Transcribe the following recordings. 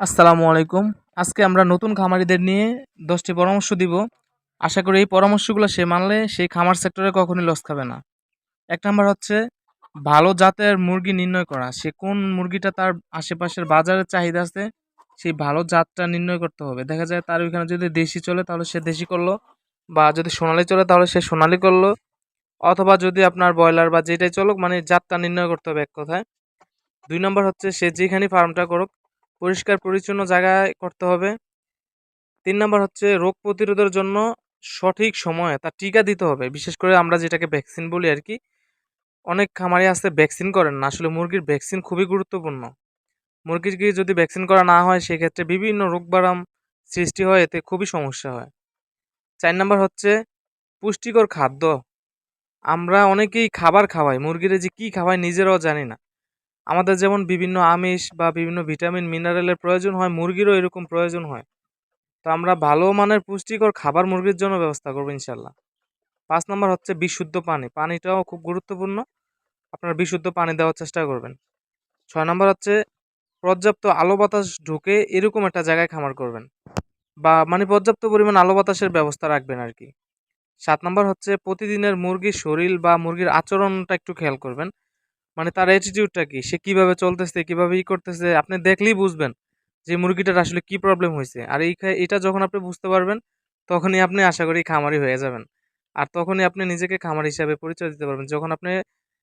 আসসালামু আলাইকুম। আজকে আমরা নতুন খামারিদের নিয়ে দশটি পরামর্শ দিব। আশা করি এই পরামর্শগুলো সে মানলে সেই খামার সেক্টরে কখনই লস খাবে না। এক নাম্বার হচ্ছে, ভালো জাতের মুরগি নির্ণয় করা। সে কোন মুরগিটা তার আশেপাশের বাজারের চাহিদা আছে, সেই ভালো জাতটা নির্ণয় করতে হবে। দেখা যায় তার ওইখানে যদি দেশি চলে, তাহলে সে দেশি করল। বা যদি সোনালি চলে, তাহলে সে সোনালি করল। অথবা যদি আপনার ব্রয়লার বা যেটাই চলুক মানে জাতটা নির্ণয় করতে হবে এক কথায়। দুই নম্বর হচ্ছে, সে যেখানে ফার্মটা করুক পরিষ্কার পরিচ্ছন্ন জায়গায় করতে হবে। তিন নম্বর হচ্ছে রোগ প্রতিরোধের জন্য সঠিক সময়ে তার টিকা দিতে হবে। বিশেষ করে আমরা যেটাকে ভ্যাকসিন বলি আর কি, অনেক খামারে আসতে ভ্যাকসিন করেন না। আসলে মুরগির ভ্যাকসিন খুবই গুরুত্বপূর্ণ। মুরগিকে যদি ভ্যাকসিন করা না হয়, সেক্ষেত্রে বিভিন্ন রোগ বারাম সৃষ্টি হয়, এতে খুবই সমস্যা হয়। চার নম্বর হচ্ছে পুষ্টিকর খাদ্য। আমরা অনেকেই খাবার খাওয়াই, মুরগিরে যে কী খাওয়াই নিজেরাও জানি না। আমাদের যেমন বিভিন্ন আমিষ বা বিভিন্ন ভিটামিন, মিনারেলের প্রয়োজন হয়, মুরগিরও এরকম প্রয়োজন হয়। তো আমরা ভালো মানের পুষ্টিকর খাবার মুরগির জন্য ব্যবস্থা করব ইনশাল্লাহ। পাঁচ নম্বর হচ্ছে বিশুদ্ধ পানি। পানিটাও খুব গুরুত্বপূর্ণ। আপনারা বিশুদ্ধ পানি দেওয়ার চেষ্টা করবেন। ছয় নম্বর হচ্ছে পর্যাপ্ত আলো বাতাস ঢুকে এরকম একটা জায়গায় খামার করবেন। বা মানে পর্যাপ্ত পরিমাণ আলো বাতাসের ব্যবস্থা রাখবেন আর কি। সাত নম্বর হচ্ছে প্রতিদিনের মুরগির শরীর বা মুরগির আচরণটা একটু খেয়াল করবেন। মানে তার অ্যাটিটিউডটা কি? সে কীভাবে চলতেছে, কীভাবে ই করতেছে, আপনি দেখলেই বুঝবেন যে মুরগিটার আসলে কি প্রবলেম হয়েছে আর এই এটা যখন আপনি বুঝতে পারবেন, তখনই আপনি আশা করি খামারি হয়ে যাবেন। আর তখনই আপনি নিজেকে খামার হিসাবে পরিচয় দিতে পারবেন। যখন আপনি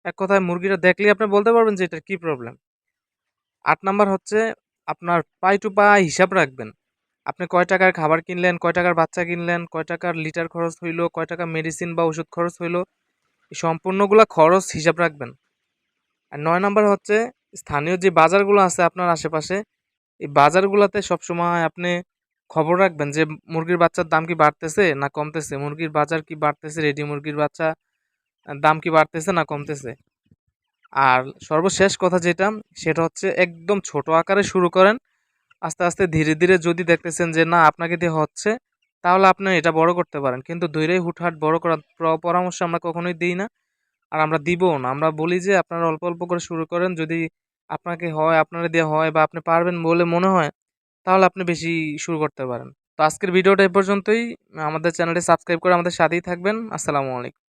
এক কথায় মুরগিটা দেখলেই আপনি বলতে পারবেন যে এটার কি প্রবলেম আট নাম্বার হচ্ছে আপনার পাই টু পাই হিসাব রাখবেন। আপনি কয় টাকার খাবার কিনলেন, কয় টাকার বাচ্চা কিনলেন, কয় টাকার লিটার খরচ হইল, কয় টাকা মেডিসিন বা ওষুধ খরচ হইল সম্পূর্ণগুলা খরচ হিসাব রাখবেন। আর নয় নাম্বার হচ্ছে, স্থানীয় যে বাজারগুলো আছে আপনার আশেপাশে, এই বাজারগুলোতে সবসময় আপনি খবর রাখবেন যে মুরগির বাচ্চার দাম কি বাড়তেছে না কমতেছে? মুরগির বাজার কি বাড়তেছে? রেডি মুরগির বাচ্চা দাম কি বাড়তেছে না কমতেছে? আর সর্বশেষ কথা যেটা, সেটা হচ্ছে একদম ছোট আকারে শুরু করেন। আস্তে আস্তে ধীরে ধীরে যদি দেখতেছেন যে না, আপনাকে দিয়ে হচ্ছে, তাহলে আপনি এটা বড় করতে পারেন। কিন্তু দূরেই হুটহাট বড় করার পরামর্শ আমরা কখনোই দিই না। আর আমরা দিবও না। আমরা বলি যে, আপনারা অল্প অল্প করে শুরু করেন। যদি আপনাকে হয়, আপনারা দিয়ে হয় বা আপনি পারবেন বলে মনে হয়, তাহলে আপনি বেশি শুরু করতে পারেন। তো আজকের ভিডিওটা এ পর্যন্তই। আমাদের চ্যানেলটি সাবস্ক্রাইব করে আমাদের সাথেই থাকবেন। আসসালামু আলাইকুম।